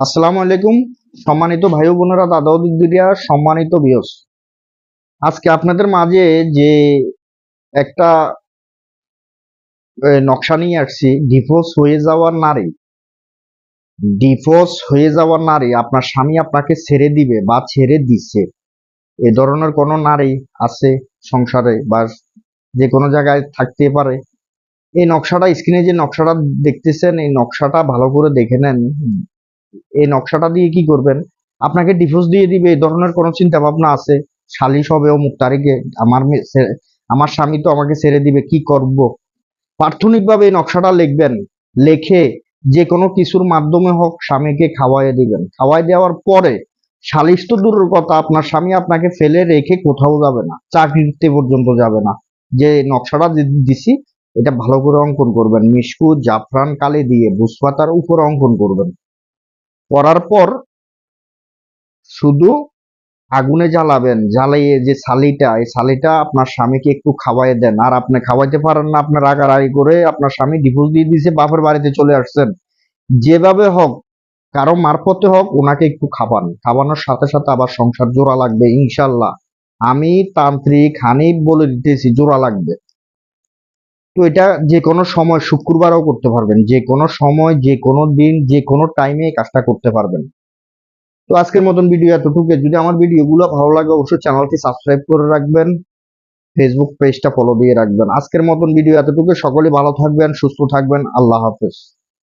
আসসালামু আলাইকুম, সম্মানিত ভাই বোনেরা দাদা দিদিরা, সম্মানিত বিয়স আজকে আপনাদের মাঝে যে একটা নকশা নিয়ে আসছি ডিভোর্স হয়ে যাওয়ার নারী। ডিভোর্স হয়ে যাওয়ার নারী, আপনার স্বামী আপনাকে ছেড়ে দিবে বা ছেড়ে দিচ্ছে এ ধরনের কোনো নারী আছে সংসারে বা যে কোনো জায়গায় থাকতে পারে। এই নকশাটা, স্ক্রিনে যে নকশাটা দেখতেছেন, এই নকশাটা ভালো করে দেখে নেন। এই নকশাটা দিয়ে কি করবেন? আপনাকে ডিভোর্স দিয়ে দিবে, এই ধরনের কোনো চিন্তা ভাবনা আছে? সালিশ হবে অমুক তারিখে আমার আমার স্বামী তো আমাকে ছেড়ে দিবে, কি করব? প্রাথমিকভাবে এই নকশাটা লিখবেন, লেখে যে কোনো কিছুর মাধ্যমে হোক স্বামীকে খাওয়াই দিবেন। খাওয়াই দেওয়ার পরে সালিশ তো দূরের কথা, আপনার স্বামী আপনাকে ফেলে রেখে কোথাও যাবে না, চাকরিতে পর্যন্ত যাবে না। যে নকশাটা দিছি, এটা ভালো করে অঙ্কন করবেন। মিশকু জাফরান কালি দিয়ে বুসপাতার উপর অঙ্কন করবেন। করার পর শুধু আগুনে জ্বালাবেন, জ্বালিয়ে যে ছালিটা এই ছালিটা আপনার স্বামীকে একটু খাওয়াই দেন। আর আপনি খাওয়াইতে পারেন না আপনার রাগারাগি করে আপনার স্বামী ডিভোর্স দিয়ে দিয়েছে বাপের বাড়িতে চলে আসছেন। যেভাবে হোক, কারও মারফতে হোক, ওনাকে একটু খাবান খাওয়ানোর সাথে সাথে আবার সংসার জোড়া লাগবে, ইনশাল্লাহ। আমি তান্ত্রিক হানিফ বলে দিতেছি, জোড়া লাগবে। তো এটা যে কোনো সময় শুক্রবারও করতে পারবেন। যে কোনো সময়, যে কোনো দিন, যে কোনো টাইমে এই কাজটা করতে পারবেন। তো আজকের মতন ভিডিও এতটুকু যদি আমার ভিডিওগুলো ভালো লাগে, অবশ্যই চ্যানেলটি সাবস্ক্রাইব করে রাখবেন। ফেসবুক পেজটা ফলো দিয়ে রাখবেন। আজকের মতন ভিডিও এতটুকু সকলে ভালো থাকবেন, সুস্থ থাকবেন। আল্লাহ হাফেজ।